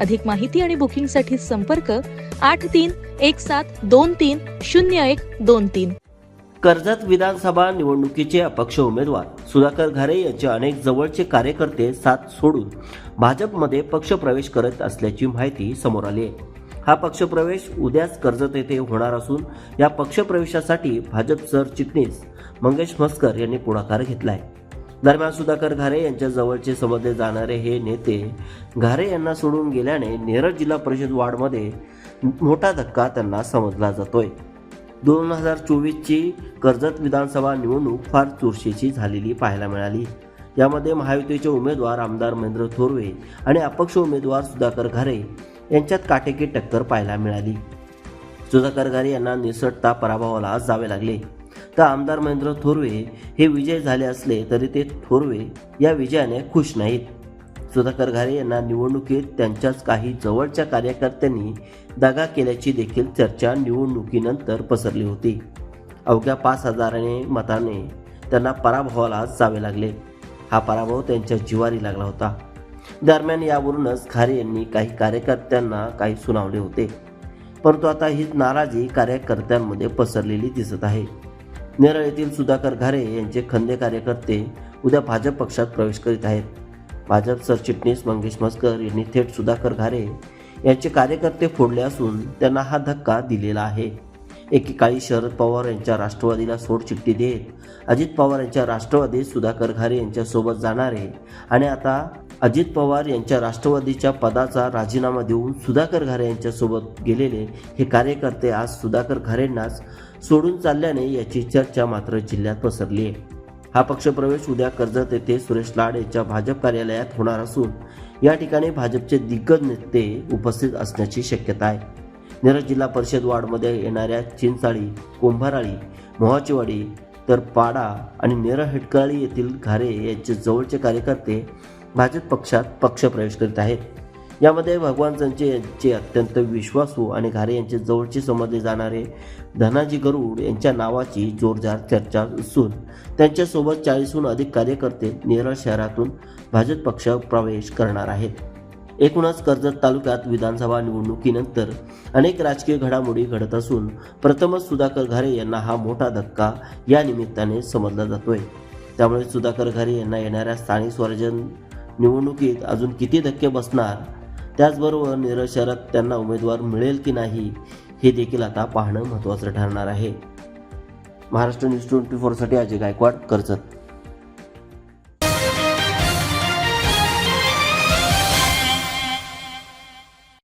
अधिक माहिती आणि बुकिंगसाठी संपर्क आठ तीन एक सात दोन तीन शून्य एक दोन तीन. कर्जत विधानसभा निवडणुकीचे अपक्ष उमेदवार सुधाकर घारे यांचे अनेक जवळचे कार्यकर्ते साथ सोडून भाजपमध्ये पक्षप्रवेश करत असल्याची माहिती समोर आली आहे. हा पक्षप्रवेश उद्याच कर्जत येथे होणार असून या पक्षप्रवेशासाठी भाजप सरचिटणीस मंगेश मस्कर यांनी पुढाकार घेतलाय. दरम्यान सुधाकर घारे यांच्या जवळचे समजले जाणारे हे नेते घारे यांना सोडून गेल्याने नेरळ जिल्हा परिषद वार्डमध्ये मोठा धक्का त्यांना समजला जातोय. दोन हजार चोवीसची कर्जत विधानसभा निवडणूक फार चुरशीची झालेली पाहायला मिळाली. यामध्ये महायुतीचे उमेदवार आमदार महेंद्र थोरवे आणि अपक्ष उमेदवार सुधाकर घारे यांच्यात काटेकी टक्कर पाहायला मिळाली. सुधाकर घारे यांना निसटता पराभवाला जावे लागले. तर आमदार महेंद्र थोरवे हे विजय झाले असले तरी ते थोरवे या विजयाने खुश नाहीत. सुधाकर घारे यांना निवडणुकीत त्यांच्याच काही जवळच्या कार्यकर्त्यांनी दगा केल्याची देखील चर्चा निवडणुकीनंतर पसरली होती. अवघ्या पाच हजाराने मताने त्यांना पराभवाला जावे लागले. हा पराभव त्यांच्या जिवारी लागला होता. दरम्यान यावरूनच खारे यांनी काही कार्यकर्त्यांना काही सुनावले होते. परंतु आता हीच नाराजी कार्यकर्त्यांमध्ये पसरलेली दिसत आहे. नेरळ येथील सुधाकर घारे यांचे खंदे कार्यकर्ते उद्या भाजप पक्षात प्रवेश करीत आहेत. भाजप सरचिटणीस मंगेश मस्कर यांनी थेट सुधाकर घारे यांचे कार्यकर्ते फोडले असून त्यांना हा धक्का दिलेला आहे. एकेकाळी शरद पवार यांच्या राष्ट्रवादीला सोडचिठ्ठी देत अजित पवार यांच्या राष्ट्रवादीत सुधाकर घारे यांच्यासोबत जाणारे आणि आता अजित पवार यांच्या राष्ट्रवादीच्या पदाचा राजीनामा देऊन सुधाकर घारे यांच्यासोबत गेलेले हे कार्यकर्ते आज सुधाकर घारेंनाच सोडून चालल्याने याची चर्चा मात्र जिल्ह्यात पसरली आहे. हा पक्षप्रवेश उद्या कर्जत येथे सुरेश लाड यांच्या भाजप कार्यालयात होणार असून या ठिकाणी भाजपचे दिग्गज नेते उपस्थित असण्याची शक्यता आहे. मिरज जिल्हा परिषद वार्डमध्ये येणाऱ्या चिंचाळी कुंभाराळी मोहाचीवाडी तर पाडा आणि नेरळ हेटकाळी येथील घारे यांचे जवळचे कार्यकर्ते भाजप पक्षात पक्षप्रवेश करीत आहेत. यामध्ये भगवान संचे यांचे अत्यंत विश्वासू आणि घारे यांचे जवळचे समजले जाणारे धनाजी गरुड यांच्या नावाची जोरदार चर्चा असून त्यांच्यासोबत चाळीसहून अधिक कार्यकर्ते नेरळ शहरातून भाजप पक्ष प्रवेश करणार आहेत. एकूणच कर्जत तालुक्यात विधानसभा निवडणुकीनंतर अनेक राजकीय घडामोडी घडत असून प्रथमच सुधाकर घारे यांना हा मोठा धक्का या निमित्ताने समजला जातोय. त्यामुळे सुधाकर घारे यांना येणाऱ्या स्थानिक स्वराज्य निवडणुकीत अजून किती धक्के बसणार त्याचबरोबर नेरळ शहरात त्यांना उमेदवार मिळेल की नाही हे देखील आता पाहणं महत्त्वाचं ठरणार आहे. महाराष्ट्र न्यूज ट्वेंटी फोरसाठी अजय गायकवाड कर्जत.